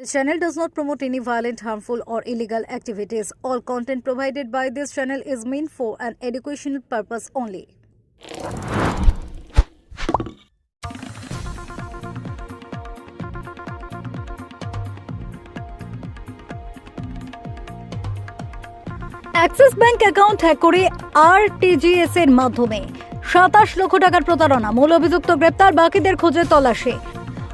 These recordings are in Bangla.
This channel does not promote any violent, harmful, or illegal activities. All content provided by this channel is meant for an educational purpose only. Axis bank account hack করে আরটিজিএস এর মাধ্যমে সাতাশ লক্ষ টাকার প্রতারণা মূল অভিযুক্ত গ্রেপ্তার বাকিদের খোঁজে তল্লাশি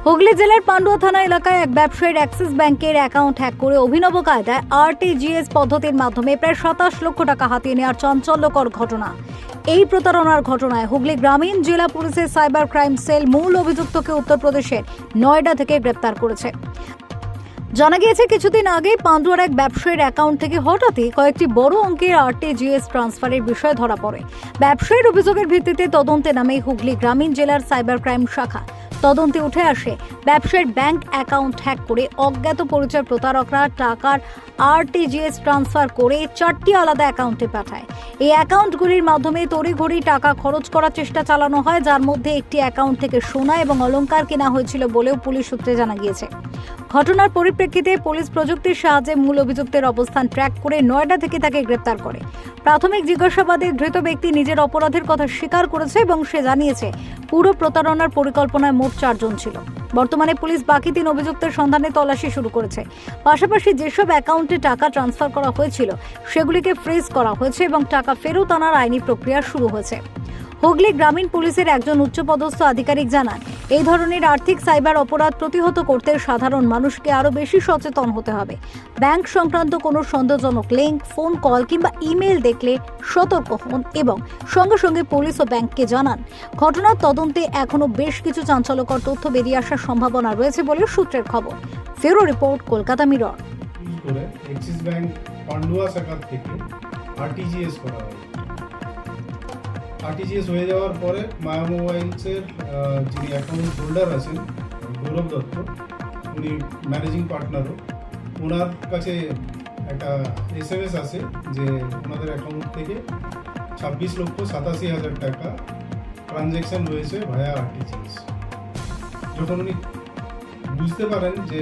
হুগলি জেলার পান্ডুয়া থানা এলাকায় এক ব্যবসায়ীর অ্যাক্সিস ব্যাংকের অ্যাকাউন্ট হ্যাক করে অভিনব কায়দায় আরটিজিএস পদ্ধতির মাধ্যমে প্রায় সাতাশ লক্ষ টাকা হাতিয়ে নেওয়ার চাঞ্চল্যকর ঘটনা। এই প্রতারণার ঘটনায় হুগলি গ্রামীণ জেলা পুলিশের সাইবার ক্রাইম সেল মূল অভিযুক্তকে উত্তরপ্রদেশের নয়ডা থেকে গ্রেপ্তার করেছে। জানা গিয়েছে, কিছুদিন আগে পান্ডুয়ার এক ব্যবসায়ীর অ্যাকাউন্ট থেকে হঠাৎই কয়েকটি বড় অঙ্কের আরটিজিএস ট্রান্সফারের বিষয় ধরা পড়ে। ব্যবসায়ীর অভিযোগের ভিত্তিতে তদন্তে নামে হুগলি গ্রামীণ জেলার সাইবার ক্রাইম শাখা। তদন্তে উঠে আসে, ব্যবসায়ীর ব্যাংক অ্যাকাউন্ট হ্যাক করে অজ্ঞাত পরিচয় প্রতারকরা টাকার আরটিজিএস ট্রান্সফার করে চারটি আলাদা অ্যাকাউন্টে পাঠায়। এই অ্যাকাউন্টগুলির মাধ্যমে তড়িঘড়ি টাকা খরচ করার চেষ্টা চালানো হয়, যার মধ্যে একটি অ্যাকাউন্ট থেকে সোনা এবং অলঙ্কার কেনা হয়েছিল বলেও পুলিশ সূত্রে জানা গিয়েছে। ঘটনার পরিপ্রেক্ষিতে পুলিশ প্রযুক্তির সাহায্যে মূল অভিযুক্তের অবস্থান ট্র্যাক করে নয়ডা থেকে তাকে গ্রেপ্তার করে। প্রাথমিক জিজ্ঞাসাবাদে ধৃত ব্যক্তি নিজের অপরাধের কথা স্বীকার করেছে এবং সে জানিয়েছে, পুরো প্রতারণার পরিকল্পনায় মোট চারজন ছিল। বর্তমানে পুলিশ বাকি তিন অভিযুক্তের সন্ধানে তল্লাশি শুরু করেছে। পাশাপাশি যেসব অ্যাকাউন্টে টাকা ট্রান্সফার করা হয়েছিল, সেগুলিকে ফ্রিজ করা হয়েছে এবং টাকা ফেরত আনার আইনি প্রক্রিয়া শুরু হয়েছে। হুগলি গ্রামীণ পুলিশের একজন উচ্চপদস্থ আধিকারিক জানান, এই ধরনের আর্থিক সাইবার অপরাধ প্রতিহত করতে সাধারণ মানুষকে আরও বেশি সচেতন হতে হবে। ব্যাংক সংক্রান্ত কোনো সন্দেহজনক লিঙ্ক ফোন কল কিংবা ইমেল দেখলে সতর্ক হন এবং সঙ্গে সঙ্গে পুলিশ ও ব্যাংককে জানান। ঘটনার তদন্তে এখনও বেশ কিছু চাঞ্চল্যকর তথ্য বেরিয়ে আসার সম্ভাবনা রয়েছে বলে সূত্রের খবর। ফেরো রিপোর্ট, কলকাতা মিরর। করে ব্যাংক পান্ডুয়া শাখার থেকে আরটিজিএস করা হয় আরটিজিএস হয়ে যাওয়ার পরে মায়া মোবাইলসের যিনি অ্যাকাউন্ট হোল্ডার আছেন, গৌরব দত্ত, উনি ম্যানেজিং পার্টনারও ওনার কাছে একটা এস এম এস আছে যে ওনাদের অ্যাকাউন্ট থেকে ছাব্বিশ লক্ষ সাতাশি হাজার টাকা ট্রানজ্যাকশন হয়েছে ভায়া আরটিজিএস যখন উনি বুঝতে পারেন যে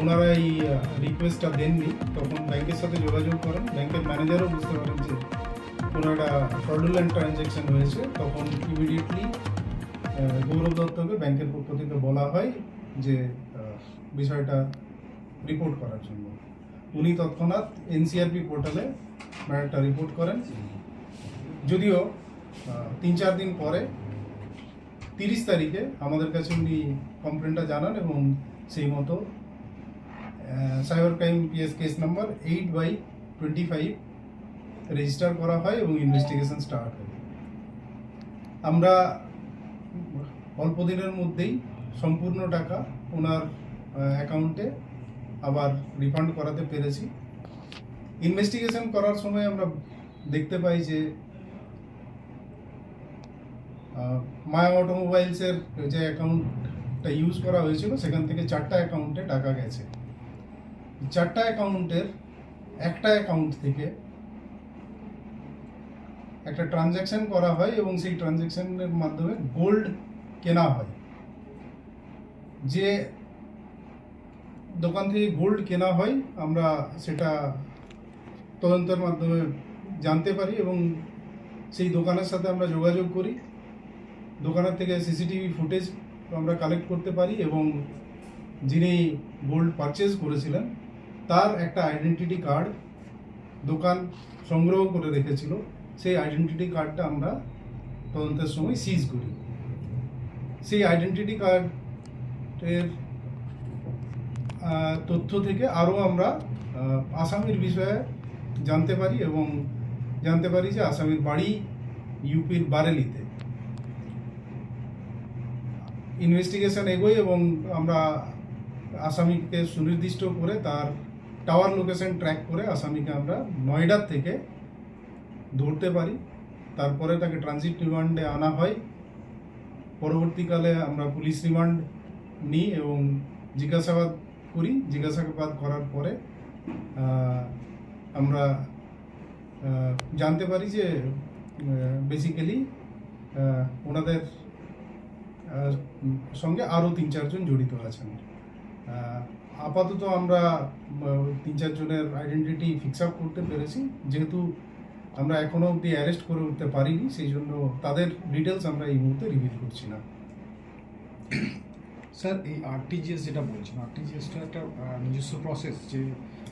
ওনারা এই রিকোয়েস্টটা দেননি, তখন ব্যাংকের সাথে যোগাযোগ করেন, ব্যাংকের ম্যানেজারও বুঝতে পারেন যে কোনো একটা ফ্রডুলেন্ট ট্রানজ্যাকশন হয়েছে, তখন ইমিডিয়েটলি গৌরব দত্তকে ব্যাংকের পক্ষ থেকে বলা হয় যে বিষয়টা রিপোর্ট করার জন্য। উনি তৎক্ষণাৎ এনসিআরপি পোর্টালে ম্যাটারটা রিপোর্ট করেন। যদিও তিন চার দিন পরে, তিরিশ তারিখে আমাদের কাছে উনি কমপ্লেনটা জানান এবং সেই মতো cyber crime PS case number eight by twenty five register করা হয় এবং ইনভেস্টিগেশন স্টার্ট হয়। আমরা অল্প দিনের মধ্যেই সম্পূর্ণ টাকা ওনার অ্যাকাউন্টে আবার রিফান্ড করাতে পেরেছি। ইনভেস্টিগেশন করার সময় আমরা দেখতে পাই যে মায়া অটোমোবাইলসের যে অ্যাকাউন্টটা ইউজ করা হয়েছিল, সেখান থেকে চারটা অ্যাকাউন্টে টাকা গেছে। চারটা অ্যাকাউন্টের একটা অ্যাকাউন্ট থেকে একটা ট্রানজ্যাকশন করা হয় এবং সেই ট্রানজ্যাকশনের মাধ্যমে গোল্ড কেনা হয়। যে দোকান থেকে গোল্ড কেনা হয়, আমরা সেটা তদন্তের মাধ্যমে জানতে পারি এবং সেই দোকানের সাথে আমরা যোগাযোগ করি। দোকানের থেকে সিসিটিভি ফুটেজ আমরা কালেক্ট করতে পারি এবং যিনি গোল্ড পারচেজ করেছিলেন, তার একটা আইডেন্টিটি কার্ড দোকান সংগ্রহ করে রেখেছিল। সেই আইডেন্টিটি কার্ডটা আমরা তদন্তের সময় সিজ করি। সেই আইডেন্টিটি কার্ডের তথ্য থেকে আরও আমরা আসামির বিষয়ে জানতে পারি এবং জানতে পারি যে আসামির বাড়ি ইউপির বারেলিতে। ইনভেস্টিগেশন এগোয় এবং আমরা আসামিকে সুনির্দিষ্ট করে তার টাওয়ার লোকেশন ট্র্যাক করে আসামিকে আমরা নয়ডার থেকে ধরতে পারি। তারপরে তাকে ট্রানজিট রিমান্ডে আনা হয়। পরবর্তীকালে আমরা পুলিশ রিমান্ড নিই এবং জিজ্ঞাসাবাদ করি। জিজ্ঞাসাবাদ করার পরে আমরা জানতে পারি যে বেসিক্যালি ওনাদের সঙ্গে আরও তিন চারজন জড়িত আছেন। আপাতত আমরা তিন চারজনের আইডেন্টিটি ফিক্স আপ করতে পেরেছি। যেহেতু আমরা এখনও অবধি অ্যারেস্ট করে উঠতে পারিনি সেই জন্য তাদের ডিটেলস আমরা এই মুহূর্তে রিভিল করছি না। স্যার এই আরটিজিএস যেটা বলছেন আরটিজিএসটা একটা নিজস্ব প্রসেস যে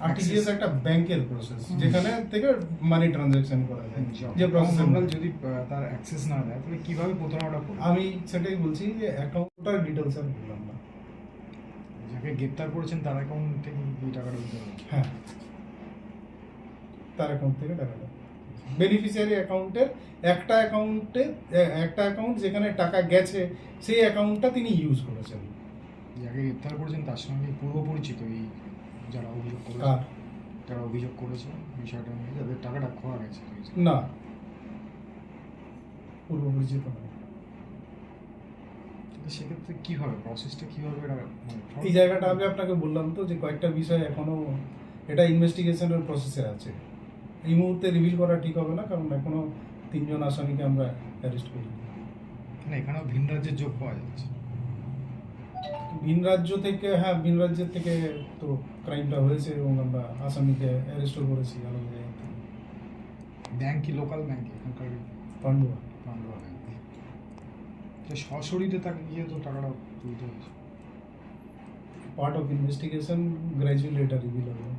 আরটিজিএস একটা ব্যাংকের প্রসেস যেখানে থেকে মানি ট্রানজাকশন করা যায়। যে প্রসেস আমরা যদি তার অ্যাক্সেস না দেয় তাহলে কীভাবে প্রতারণাটা করবে? আমি সেটাই বলছি যে অ্যাকাউন্টটার ডিটেলস আর বললাম না। যাকে গ্রেপ্তার করেছেন তার অ্যাকাউন্ট থেকে এই টাকাটা হ্যাঁ। তার অ্যাকাউন্ট থেকে টাকাটা। বেনিফিশিয়ারি অ্যাকাউন্টের একটা অ্যাকাউন্টে একটা অ্যাকাউন্ট যেখানে টাকা গেছে সেই অ্যাকাউন্টটা তিনি ইউজ করেছেন। যাকে গ্রেপ্তার করেছেন তার সঙ্গে পূর্ব পরিচিত এই যারা অভিযোগ করেছে কার? যারা অভিযোগ করেছে বিষয়টা নিয়ে যাদের টাকাটা খোয়া গেছে। না। পূর্ব পরিচিত। সেক্ষেত্রে কী হবে? প্রসেসটা কীভাবে এটা এই জায়গাটা আমি আপনাকে বললাম তো যে কয়েকটা বিষয় এখনও এটা ইনভেস্টিগেশনের প্রসেসে আছে। এই মুহূর্তে রিভিল করা ঠিক হবে না কারণ এখনও তিনজন আসামিকে আমরা অ্যারেস্ট করি। এখানেও ভিন রাজ্যের যোগ পাওয়া যাচ্ছে। ভিন রাজ্য থেকে হ্যাঁ ভিন রাজ্যের থেকে তো ক্রাইমটা হয়েছে এবং আমরা আসামিকে অ্যারেস্টও করেছি আলাদা জায়গা থেকে ব্যাংক কি লোকাল ব্যাংক এখানকার পান্ডুয়া। পান্ডুয়া ব্যাংক তো সশরীরে তাকে গিয়ে তো টাকাটা তুলতে হচ্ছে পার্ট অফ ইনভেস্টিগেশন গ্র্যাজুয়ালি এটা রিভিল হবে।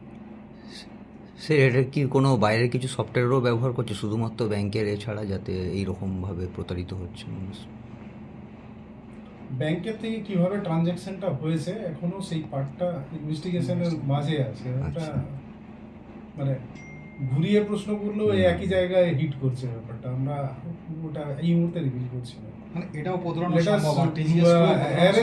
স্যার এটা কি কোনো বাইরের কিছু সফটওয়্যারও ব্যবহার করছে? শুধুমাত্র ব্যাংকের এছাড়া যাতে এইরকমভাবে প্রতারিত হচ্ছে মানুষ? ব্যাংকের থেকে কীভাবে ট্রানজ্যাকশনটা হয়েছে এখনও সেই পার্টটা ইনভেস্টিগেশনের মাঝে আছে। ওটা আচ্ছা। মানে ঘুরিয়ে প্রশ্ন করলেও এই একই জায়গায় হিট করছে ব্যাপারটা। আমরা ওটা এই মুহূর্তে রিভিল করছি না। মানে এটাও প্রতারণা সম্ভব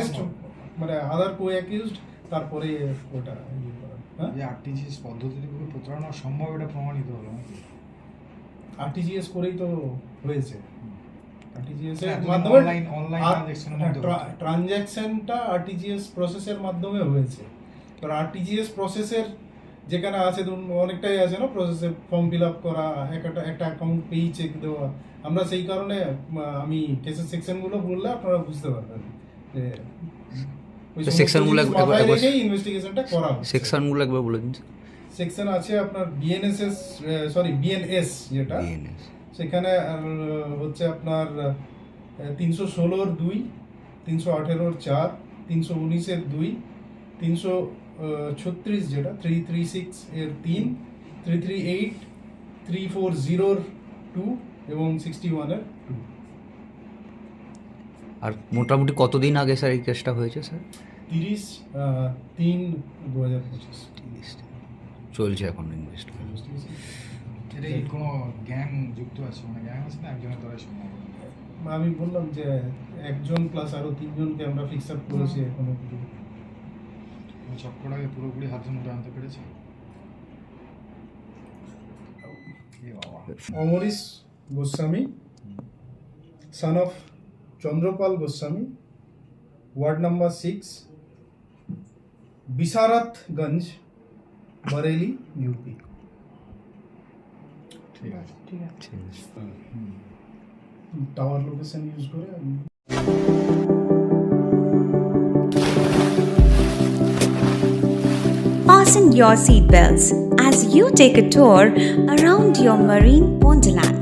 সম্ভব। মানে আদার কো অ্যাকিউজড তারপরে ওটা ইয়ে করা। যে আরটিজিএস পদ্ধতিতে করে প্রতারণা সম্ভব এটা প্রমাণিত হলো। আরটিজিএস করেই তো হয়েছে। আরটিজিএস এর হ্যাঁ, তুমি মাধ্যমে online transaction এর ট্রানজ্যাকশনটা আরটিজিএস প্রসেসের মাধ্যমে হয়েছে। তো আরটিজিএস প্রসেসের যেখানে আছে ধরুন অনেকটাই আছে না প্রসেসে ফর্ম ফিল আপ করা একটা একটা অ্যাকাউন্ট পেই চেক দেওয়া। আমরা সেই কারণে আমি কেসের সেকশনগুলো বললে আপনারা বুঝতে পারবেন যে ওই তো সমস্ত section গুলো জিনিস একবার- ইনভেস্টিগেশনটা করা। সেকশনগুলো একবার বলে দিন। সেকশন আছে আপনার বিএনএসএস সরি বিএনএস যেটা। সেখানে হচ্ছে আপনার তিনশো ষোলোর দুই তিনশো আঠেরোর চার তিনশো উনিশের দুই তিনশো ছত্রিশ যেটা থ্রি থ্রি সিক্স এর তিন three three eight three four জিরোর টু এবং সিক্সটি ওয়ানের টু আর মোটামুটি কতদিন আগে স্যার এই কেসটা হয়েছে স্যার? তিরিশ তিন দু হাজার পঁচিশ চলছে এখন ইনভেস্টমেন্ট কোনো গ্যাং যুক্ত আছে? মানে গ্যাং আছে না একজনের দ্বারাই সম্ভব আমি বললাম যে একজন প্লাস আরও তিনজনকে আমরা ফিক্স আপ করেছি এখনও কিছু মানে চক্রটাকে পুরোপুরি হাতের মধ্যে আনতে পেরেছে? Amrish Goswami son of Chandrapal Goswami ward number six Bisharatganj Bareilly UP ঠিক আছে ঠিক আছে ঠিক আছে টাওয়ার লোকেশন ইউজ করে আমি Fasten your seatbelts as you take a tour around your marine wonderland.